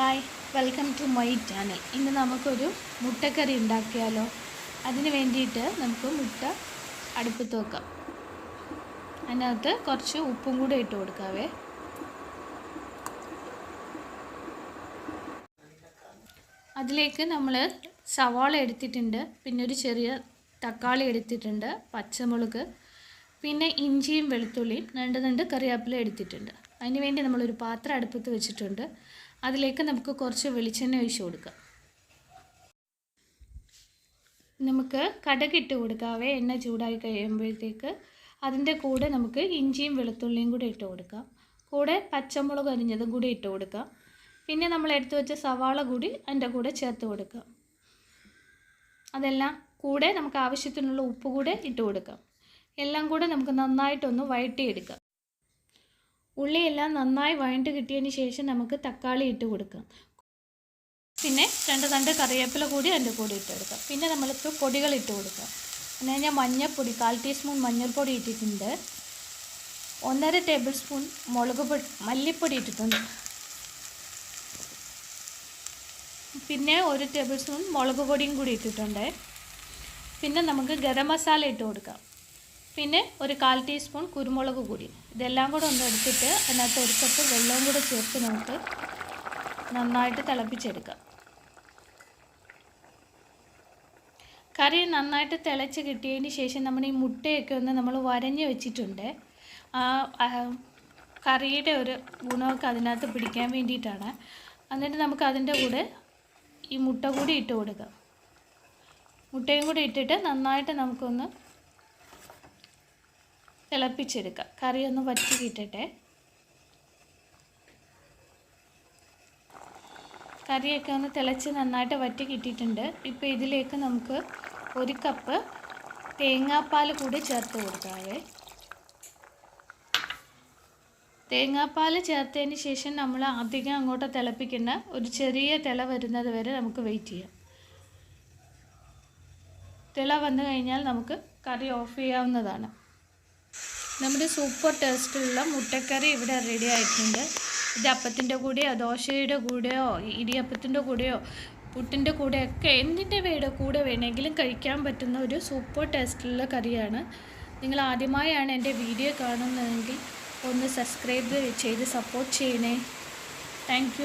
Hi welcome to my channel ഇന്ന് നമുക്കൊരു മുട്ടക്കറി ഉണ്ടാക്കിയാലോ? അതിന് വേണ്ടിയിട്ട് നമുക്ക് മുട്ട അടുപ്പത്ത് വെക്കാം. അതിനകത്ത് കുറച്ച് ഉപ്പും കൂടെ ഇട്ട് കൊടുക്കാവേ. അതിലേക്ക് നമ്മൾ സവാള എടുത്തിട്ടുണ്ട്. പിന്നെ ഒരു ചെറിയ തക്കാളി എടുത്തിട്ടുണ്ട് പച്ചമുളക്. പിന്നെ ഇഞ്ചിയും വെളുത്തുള്ളിയും രണ്ട് രണ്ട് കറിവേപ്പില എടുത്തിട്ടുണ്ട്. അതിന് വേണ്ടി നമ്മളൊരു പാത്രം അടുപ്പത്ത് വെച്ചിട്ടുണ്ട്. അതിലേക്ക് നമുക്ക് കുറച്ച് വെളിച്ചെണ്ണ ഒഴിച്ച് കൊടുക്കാം. നമുക്ക് കടുകിട്ട് കൊടുക്കാവേ എണ്ണ ചൂടായി കഴിയുമ്പോഴത്തേക്ക് അതിന്റെ കൂടെ നമുക്ക് ഇഞ്ചിയും വെളുത്തുള്ളിയും കൂടെ ഇട്ട് കൊടുക്കാം. കൂടെ പച്ചമുളക് അരിഞ്ഞതും കൂടി ഇട്ട് കൊടുക്കാം. പിന്നെ നമ്മൾ എടുത്തു വെച്ച സവാള കൂടി അതിന്റെ കൂടെ ചേർത്ത് കൊടുക്കാം. അതെല്ലാം കൂടെ നമുക്ക് ആവശ്യത്തിനുള്ള ഉപ്പ് കൂടെ ഇട്ട് കൊടുക്കാം. എല്ലാം കൂടെ നമുക്ക് നന്നായിട്ടൊന്ന് വഴറ്റിയെടുക്കാം. ഉള്ളിയെല്ലാം നന്നായി വഴണ്ട് കിട്ടിയതിന് ശേഷം നമുക്ക് തക്കാളി ഇട്ട് കൊടുക്കാം. പിന്നെ രണ്ട് രണ്ട് കറിവേപ്പില കൂടി അതിന്റെ കൂടി ഇട്ട് കൊടുക്കാം. പിന്നെ നമ്മൾക്ക് പൊടികൾ ഇട്ട് കൊടുക്കാം. പിന്നെ ഞാൻ മഞ്ഞൾപ്പൊടി കാൽ ടീസ്പൂൺ മഞ്ഞൾപ്പൊടി ഇട്ടിട്ടുണ്ട്. ഒന്നര ടേബിൾ സ്പൂൺ മുളക് പൊടി മല്ലിപ്പൊടി ഇട്ടിട്ടുണ്ട്. പിന്നെ ഒരു ടേബിൾ സ്പൂൺ മുളക് പൊടിയും കൂടി ഇട്ടിട്ടുണ്ട്. പിന്നെ നമുക്ക് ഗരം മസാല ഇട്ട് കൊടുക്കാം. പിന്നെ ഒരു കാൽ ടീസ്പൂൺ കുരുമുളക് കൂടി. ഇതെല്ലാം കൂടെ ഒന്ന് എടുത്തിട്ട് അതിനകത്ത് ഒരു കപ്പ് വെള്ളവും കൂടെ ചേർത്ത് നമുക്ക് നന്നായിട്ട് തിളപ്പിച്ചെടുക്കാം. കറി നന്നായിട്ട് തിളച്ച് കിട്ടിയതിന് ശേഷം നമ്മൾ ഈ മുട്ടയൊക്കെ ഒന്ന് നമ്മൾ വരഞ്ഞ് വെച്ചിട്ടുണ്ട്. ആ കറിയുടെ ഒരു ഗുണമൊക്കെ അതിനകത്ത് പിടിക്കാൻ വേണ്ടിയിട്ടാണ്. എന്നിട്ട് നമുക്ക് അതിന്റെ കൂടെ ഈ മുട്ട കൂടി ഇട്ട് കൊടുക്കാം. മുട്ടയും കൂടി ഇട്ടിട്ട് നന്നായിട്ട് നമുക്കൊന്ന് തിളപ്പിച്ചെടുക്കാം. കറി ഒന്ന് വറ്റി കിട്ടട്ടെ കറിയൊക്കെ ഒന്ന് തിളച്ച് നന്നായിട്ട് വറ്റി കിട്ടിയിട്ടുണ്ട് ഇപ്പോൾ ഇതിലേക്ക് നമുക്ക് ഒരു കപ്പ് തേങ്ങാപ്പാൽ കൂടി ചേർത്ത് കൊടുക്കാവേ. തേങ്ങാപ്പാൽ ചേർത്തതിന് ശേഷം നമ്മൾ അധികം അങ്ങോട്ട് തിളപ്പിക്കുന്ന ഒരു ചെറിയ തിള വരുന്നത് വരെ നമുക്ക് വെയിറ്റ് ചെയ്യാം. തിള വന്നു കഴിഞ്ഞാൽ നമുക്ക് കറി ഓഫ് ചെയ്യാവുന്നതാണ്. നമ്മുടെ സൂപ്പർ ടേസ്റ്റുള്ള മുട്ടക്കറി ഇവിടെ റെഡി ആയിട്ടുണ്ട്. ഇത് അപ്പത്തിന്റെ കൂടെയോ ദോശയുടെ കൂടെയോ ഇടിയപ്പത്തിന്റെ കൂടെയോ പുട്ടിന്റെ കൂടെയൊക്കെ എന്തിന്റെ വേടെ കൂടെ വേണമെങ്കിലും കഴിക്കാൻ പറ്റുന്ന ഒരു സൂപ്പർ ടേസ്റ്റുള്ള കറിയാണ്. നിങ്ങൾ ആദ്യമായാണ് എന്റെ വീഡിയോ കാണുന്നതെങ്കിൽ ഒന്ന് സബ്സ്ക്രൈബ് ചെയ്ത് സപ്പോർട്ട് ചെയ്യണേ. താങ്ക്